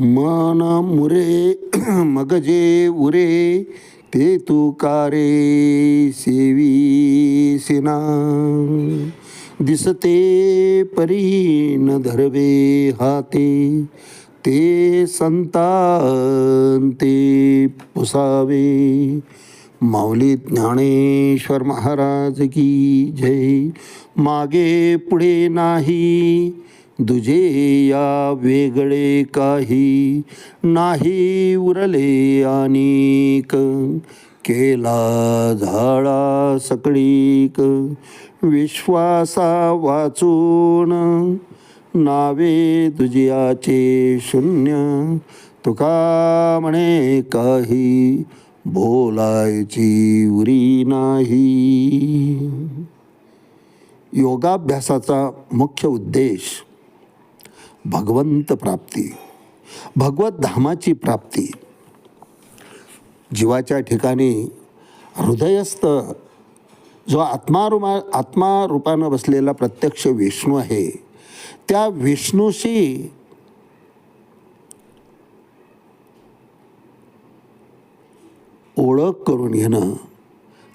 मन मुरे मगजे उरे ते तू कारे सेवी दिसते परी न धरवे हाते ते संतांते पुसावे। माऊली ज्ञानेश्वर महाराज की जय मागे पुढे नाही दुजे या वेगळे काही नाही उरले अनेक. केला झाडा सकळीक विश्वासा वाचून नावे तुझियाचे शून्य. तुका म्हणे काही बोलायची उरी नाही. योगाभ्यासाचा मुख्य उद्देश भगवंत प्राप्ती भगवत धामाची प्राप्ती. जीवाच्या ठिकाणी हृदयस्थ जो आत्मारुमा आत्मारूपानं बसलेला प्रत्यक्ष विष्णू आहे त्या विष्णूशी ओळख करून घेणं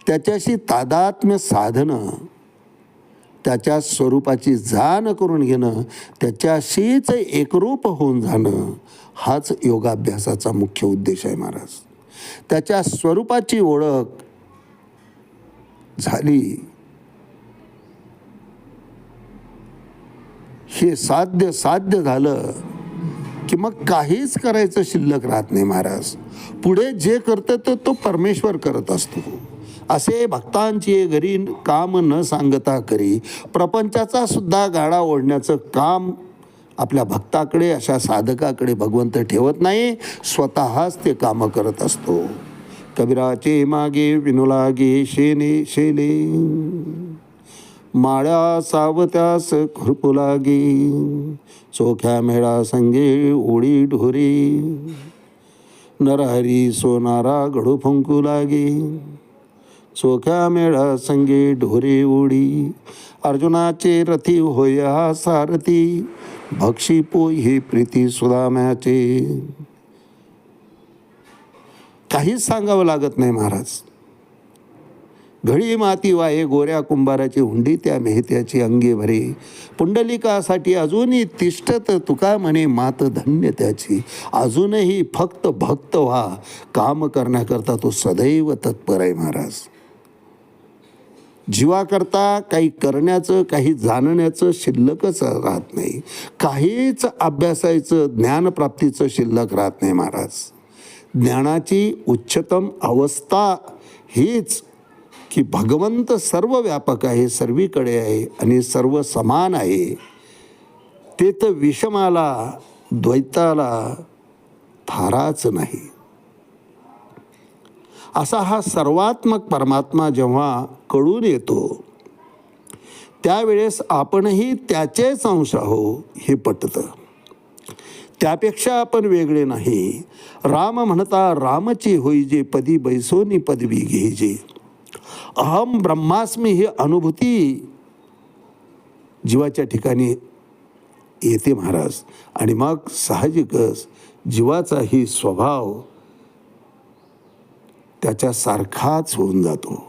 त्याच्याशी तादात्म्य साधणं त्याच्या स्वरूपाची जाण करून घेणं त्याच्याशीच एकरूप होऊन जाणं हाच योगाभ्यासाचा मुख्य उद्देश आहे महाराज. त्याच्या स्वरूपाची ओळख झाली. हे साध्य साध्य झालं की मग काहीच करायचं शिल्लक राहत नाही महाराज. पुढे जे करतं तर तो परमेश्वर करत असतो. असे भक्तांची घरी काम न सांगता करी प्रपंचाचा सुद्धा गाडा ओढण्याचं काम आपल्या भक्ताकडे अशा साधकाकडे भगवंत ठेवत नाही स्वतःच ते कामं करत असतो. कबीराचे मागे विनोलागे शेने शेले माळ्या सावत्यास खुरपू लागे चोख्या मेळा संगे ओळी ढोरे. नरहरी सोनारा घडू फुंकू लागे. सोख्या मेळा संगे ढोरे ओढी अर्जुनाचे रथी होय हा सारथी भक्षी पोही प्रीती सुदाम्याचे. काहीच सांगावं लागत नाही महाराज. घडी माती वाये गोऱ्या कुंभाराची हुंडी त्या मेहत्याची अंगे भरे. पुंडलिकासाठी अजूनही तिष्ठत तुका म्हणे मात धन्य त्याची. अजूनही फक्त भक्त व्हा. काम करण्याकरता तो सदैव तत्पर आहे महाराज. जीवाकरता काही करण्याचं काही जाणण्याचं शिल्लकच राहत नाही. काहीच अभ्यासायचं ज्ञानप्राप्तीचं शिल्लक राहत नाही महाराज. ज्ञानाची उच्चतम अवस्था हीच की भगवंत सर्व व्यापक आहे सर्वीकडे आहे आणि सर्व समान आहे. ते तर विषमाला द्वैताला थाराच नाही. असा हा सर्वात्मक परमात्मा जेव्हा कळून येतो त्यावेळेस आपणही त्याचेच अंश आहो हे पटतं. त्यापेक्षा आपण वेगळे नाही. राम म्हणता रामची होई जे पदी बैसोनी पदवी घेजे. अहम ब्रह्मास्मी ही अनुभूती जीवाच्या ठिकाणी येते महाराज. आणि मग साहजिकच जीवाचाही स्वभाव त्याच्यासारखाच होऊन जातो.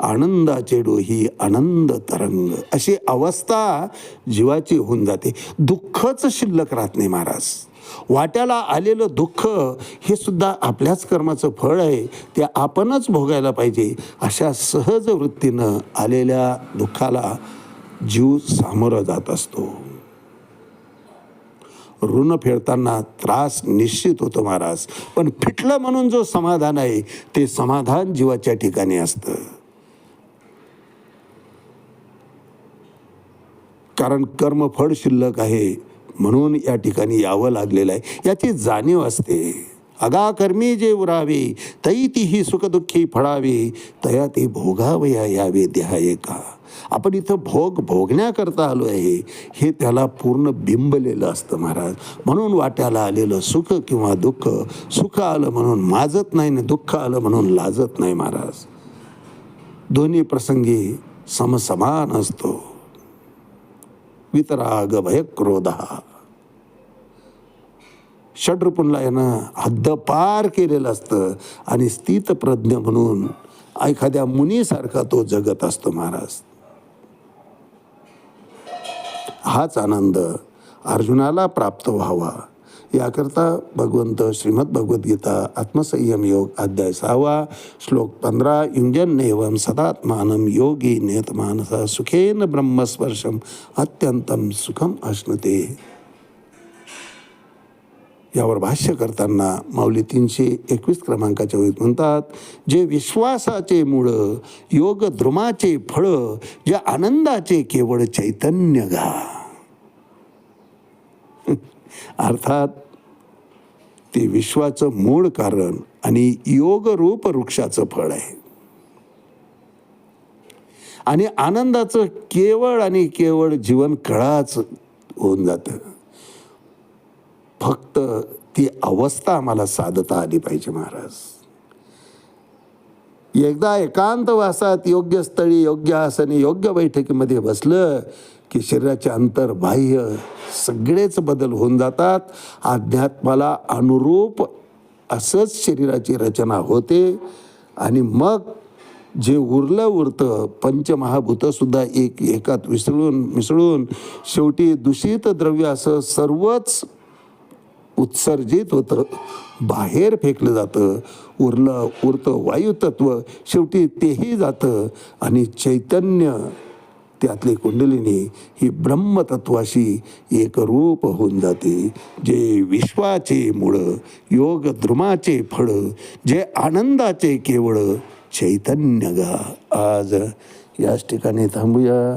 आनंदाचे डोही आनंद तरंग अशी अवस्था जीवाची होऊन जाते. दुःखच शिल्लक राहत नाही महाराज. वाट्याला आलेलं दुःख हे सुद्धा आपल्याच कर्माचं फळ आहे. ते आपणच भोगायला पाहिजे. अशा सहज वृत्तीनं आलेल्या दुःखाला जीव सामोरं जात असतो. ऋण फेडताना त्रास निश्चित होतो महाराज. पण फिटलं म्हणून जो समाधान आहे ते समाधान जीवाच्या ठिकाणी असतं. कारण कर्मफळ शिल्लक आहे म्हणून या ठिकाणी यावं लागलेलं आहे. याची जाणीव असते. अगा कर्मी जे उरावे तई तीही सुखदुःखी फळावे तया ते भोगावया यावे देहाये का आपण इथं भोग भोगण्याकरता आलो आहे हे त्याला पूर्ण बिंबलेलं असतं महाराज म्हणून वाट्याला आलेलं सुख किंवा दुःख सुख आलं म्हणून माजत नाही ना दुःख आलं म्हणून लाजत नाही महाराज दोन्ही प्रसंगी समसमान असतो वितराग भय क्रोध यानं हद्दपार केलेलं असतं. आणि स्थितप्रज्ञ म्हणून एखाद्या मुनीसारखा तो जगत असतो महाराज. हाच आनंद अर्जुनाला प्राप्त व्हावा. याकरता भगवंत श्रीमद भगवद्गीता आत्मसंयम योग अध्याय सहावा श्लोक पंधरा युंजन एवं सदात्मानम योगी नियतमानसा सुखेन ब्रह्मस्पर्शम अत्यंतम सुखम अश्नते. यावर भाष्य करताना माऊली तीनशे एकवीस क्रमांकाच्या वेळी म्हणतात जे विश्वासाचे मूळ योग द्रुमाचे फळ जे आनंदाचे केवळ चैतन्य घा. अर्थात ते विश्वाचं मूळ कारण आणि योग रूप वृक्षाचं फळ आहे. आणि आनंदाचं केवळ आणि केवळ जीवन कळाच होऊन जातं. फक्त ती अवस्था आम्हाला साधता आली पाहिजे महाराज. एकदा एकांतवासात योग्य स्थळी योग्य आसने योग्य बैठकीमध्ये बसलं की शरीराचे अंतर बाह्य सगळेच बदल होऊन जातात. अध्यात्माला अनुरूप असंच शरीराची रचना होते. आणि मग जे उरलं उरतं पंचमहाभूतसुद्धा एक एकात विसळून मिसळून शेवटी दूषित द्रव्य असं सर्वच उत्सर्जित होतं. बाहेर फेकलं जातं. उरलं उरतं वायुतत्व. शेवटी तेही जातं. आणि चैतन्य त्यातली कुंडलिनी ही ब्रह्मतत्वाशी एकरूप होऊन जाते. जे विश्वाचे मुळं योगद्रुमाचे फळं जे आनंदाचे केवळ चैतन्य गा आज याच ठिकाणी थांबूया.